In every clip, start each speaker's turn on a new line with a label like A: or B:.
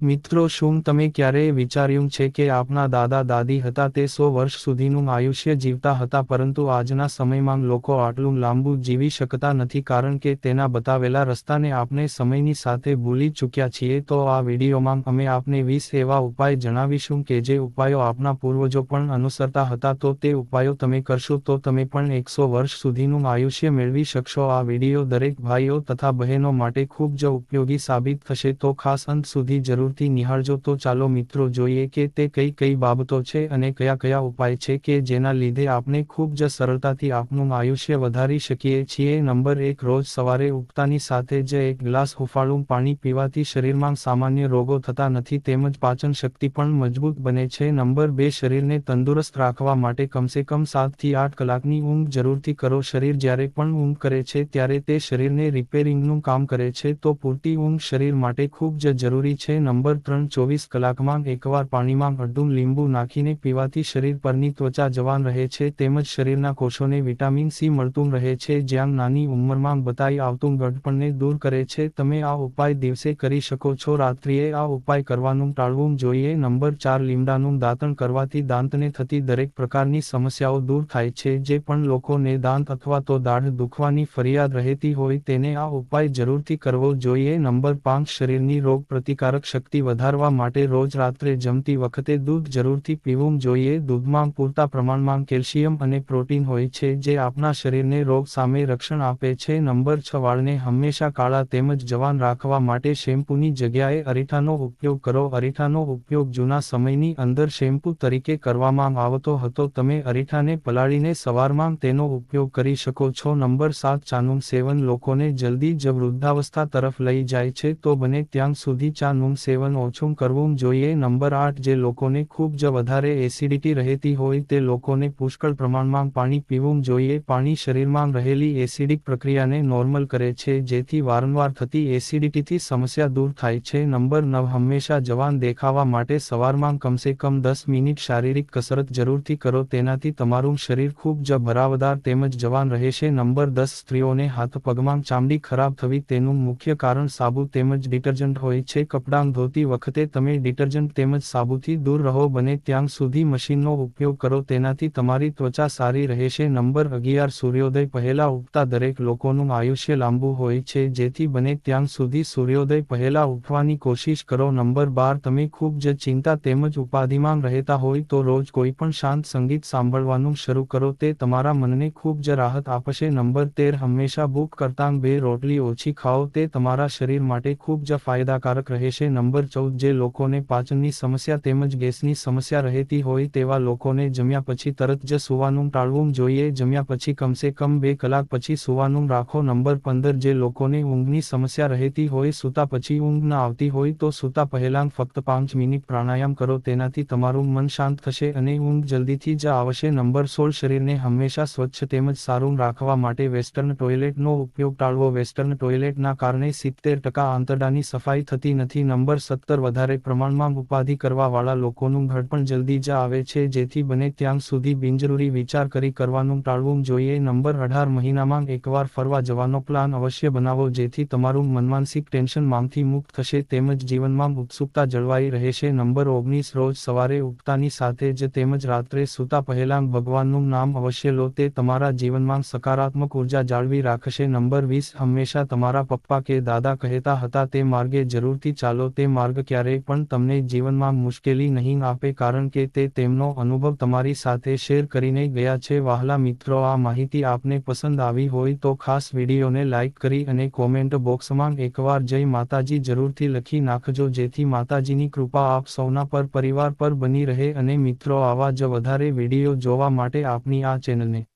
A: મિત્રો શું તમે ક્યારેય વિચાર્યું છે કે આપના દાદા દાદી હતા તે સો વર્ષ સુધીનું આયુષ્ય જીવતા હતા પરંતુ આજના સમયમાં લોકો આટલું લાંબુ જીવી શકતા નથી કારણ કે તેના બતાવેલા રસ્તાને આપણે સમયની સાથે ભૂલી ચૂક્યા છીએ તો આ વિડીયોમાં અમે આપને વીસ એવા ઉપાય જણાવીશું કે જે ઉપાયો આપના પૂર્વજો પણ અનુસરતા હતા તો તે ઉપાયો તમે કરશો તો તમે પણ એકસો વર્ષ સુધીનું આયુષ્ય મેળવી શકશો. આ વીડિયો દરેક ભાઈઓ તથા બહેનો માટે ખૂબ જ ઉપયોગી સાબિત થશે તો ખાસ અંત સુધી જરૂરથી નિહાળજો તો ચાલો મિત્રો જોઈએ કે તે કઈ કઈ બાબતો છે અને કયા કયા ઉપાય છે કે જેના લીધે આપણે ખૂબ જ સરળતાથી આપનું આયુષ્ય વધારી શકીએ છીએ. નંબર એક, રોજ સવારે ઉગતાની સાથે જ એક ગ્લાસ હુફાળું પાણી પીવાથી શરીરમાં સામાન્ય રોગો થતા નથી તેમજ પાચન શક્તિ પણ મજબૂત બને છે. નંબર બે, શરીરને તંદુરસ્ત રાખવા માટે કમસે કમ સાતથી આઠ કલાકની ઊંઘ જરૂરથી કરો. શરીર જ્યારે પણ ઊંઘ કરે છે ત્યારે તે શરીરને રિપેરિંગનું કામ કરે છે તો પૂરતી ઊંઘ શરીર માટે ખૂબ જ જરૂરી છે. નંબર ત્રણ ચોવીસ કલાકમાં એકવાર પાણીમાં અડધું લીંબુ નાખીને પીવાથી શરીર પરની ત્વચા જવાન રહે છે તેમજ શરીરના કોષોને વિટામિન સી મળતું રહે છે જ્યાં નાની ઉંમરમાં બતાઈ આવતું ગઢપણને દૂર કરે છે. તમે આ ઉપાય દિવસે કરી શકો છો. રાત્રિએ આ ઉપાય કરવાનું ટાળવું જોઈએ. નંબર ચાર, લીમડાનું દાંતણ કરવાથી દાંતને થતી દરેક પ્રકારની સમસ્યાઓ દૂર થાય છે. જે પણ લોકોને દાંત અથવા તો દાઢ દુખવાની ફરિયાદ રહેતી હોય તેને આ ઉપાય જરૂરથી કરવો જોઈએ. નંબર પાંચ, શરીરની રોગ પ્રતિકારક શક્તિ વધારવા માટે રોજ રાત્રે જમતી વખતે દૂધ જરૂરથી પીવું જોઈએ. દૂધમાં પૂરતા પ્રમાણમાં કેલ્શિયમ અને પ્રોટીન હોય છે જે આપણા શરીરને રોગ સામે રક્ષણ આપે છે. નંબર છ, વાળને હંમેશા કાળા તેમજ જવાન રાખવા માટે શેમ્પૂની જગ્યાએ અરીઠાનો ઉપયોગ કરો. અરીઠાનો ઉપયોગ જૂના સમયની અંદર શેમ્પૂ તરીકે કરવામાં આવતો હતો. તમે અરીઠાને પલાળીને સવારમાં તેનો ઉપયોગ કરી શકો છો. નંબર સાત, ચાનું સેવન લોકોને જલ્દી જ વૃદ્ધાવસ્થા તરફ લઈ જાય છે. તો બને ત્યાં સુધી ચાનું સેવન ઓછું કરવું જોઈએ. નંબર આઠ, જે લોકોને ખૂબ જ વધારે એસિડિટી રહેતી હોય તે લોકોને પુષ્કળ પ્રમાણમાં પાણી પીવું જોઈએ. પાણી શરીરમાં રહેલી એસિડિક પ્રક્રિયાને નોર્મલ કરે છે, જેથી વારંવાર થતી એસિડિટીથી સમસ્યા દૂર થાય છે. નંબર નવ, હંમેશા જવાન દેખાવા માટે સવારમાં કમસે કમ દસ મિનિટ શારીરિક કસરત જરૂરથી કરો. તેનાથી તમારું શરીર ખૂબ જ ભરાવદાર તેમજ જવાન રહેશે. નંબર દસ, સ્ત્રીઓને હાથ પગમાં ચામડી ખરાબ થવી તેનું મુખ્ય કારણ સાબુ તેમજ ડિટર્જન્ટ હોય છે. કપડાં ધોતી વખતે તમે ડિટર્જન્ટ તેમજ સાબુથી દૂર રહો બને ત્યાં સુધી મશીનનો ઉપયોગ કરો. તેનાથી તમારી ત્વચા સારી રહેશે. નંબર અગિયાર, સૂર્યોદય પહેલા ઉગતા દરેક લોકોનું આયુષ્ય લાંબુ હોય છે, જેથી બને ત્યાં સુધી સૂર્યોદય પહેલા ઉઠવાની કોશિશ કરો. નંબર બાર, તમે ખૂબ જ ચિંતા તેમજ ઉપાધિમાં રહેતા હોય તો રોજ કોઈ પણ શાંત સંગીત સાંભળવાનું શરૂ કરો. તે તમારા મનને ખૂબ જ રાહત આપશે. નંબર તેર, હંમેશા ભૂખ કરતાં બે રોટલી ઓછી ખાઓ. તે તમારા શરીર માટે ખૂબ જ ફાયદાકારક રહેશે. નંબર ચૌદ જે લોકોને પાચનની સમસ્યા તેમજ ગેસની સમસ્યા રહેતી હોય તેવા લોકોને જમ્યા પછી તરત જ સૂવાનું ટાળવું જોઈએ. જમ્યા પછી કમસે કમ બે કલાક પછી સૂવાનું રાખો. નંબર પંદર જે લોકોને ઊંઘની સમસ્યા રહેતી હોય સૂતા પછી ઊંઘ ન આવતી હોય તો સૂતા પહેલાં ફક્ત પાંચ મિનિટ પ્રાણાયામ કરો. તેનાથી તમારું મન શાંત થશે અને ઊંઘ જલ્દીથી જ આવશે. નંબર સોળ શરીરને હંમેશા સ્વચ્છ તેમજ સારું રાખવા માટે વેસ્ટર્ન ટોયલેટનો ઉપયોગ ટાળવો. વેસ્ટર્ન ટોયલેટના કારણે સિત્તેર ટકા આંતરડાની સફાઈ થતી નથી. નંબર સત્તર વધારે પ્રમાણમાં ઉપાધિ કરવાવાળા લોકોનું ઘડપણ જલ્દી જ આવે છે, જેથી બને ત્યાં સુધી બિનજરૂરી વિચાર કરી કરવાનું ટાળવું જોઈએ. નંબર અઢાર, મહિનામાં એકવાર ફરવા જવાનો પ્લાન અવશ્ય બનાવો, જેથી તમારું મનમાનસિક ટેન્શનમાંથી મુક્ત થશે તેમજ જીવનમાં ઉત્સુકતા જળવાઈ રહેશે. નંબર ઓગણીસ, રોજ સવારે ઉગતાની સાથે જ તેમજ રાત્રે સૂતા પહેલાં ભગવાનનું નામ અવશ્ય લો, તે તમારા જીવનમાં સકારાત્મક ઊર્જા જાળવી રાખશે. નંબર વીસ, હંમેશા તમારા પપ્પા કે દાદા કહેતા હતા, તે માર્ગે જરૂરથી ચાલો. તે માર્ગ ક્યારેય પણ તમને જીવનમાં મુશ્કેલી નહીં આપે કારણ કે તે તેમનો અનુભવ તમારી સાથે શેર કરીને ગયા છે. વહાલા મિત્રો, આ માહિતી આપને પસંદ આવી હોય તો ખાસ વિડીયોને લાઇક કરી અને કોમેન્ટ બોક્સમાં એકવાર જય માતાજી જરૂરથી લખી નાખજો, જેથી માતાજીની કૃપા આપ સૌના પર પરિવાર પર બની રહે અને મિત્રો, આવા જ વધારે વીડિયો જોવા માટે આપની આ ચેનલને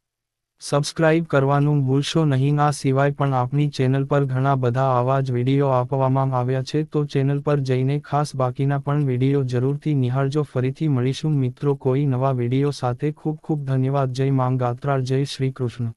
A: સબસ્ક્રાઇબ કરવાનું ભૂલશો નહીં. આ સિવાય પણ આપની ચેનલ પર ઘણા બધા આવા જ વીડિયો આપવામાં આવ્યા છે. તો ચેનલ પર જઈને ખાસ બાકીના પણ વીડિયો જરૂરથી નિહાળજો. ફરીથી મળીશું મિત્રો કોઈ નવા વીડિયો સાથે. ખૂબ ખૂબ ધન્યવાદ. જય માંગ ગાત્રાળ. જય શ્રી કૃષ્ણ.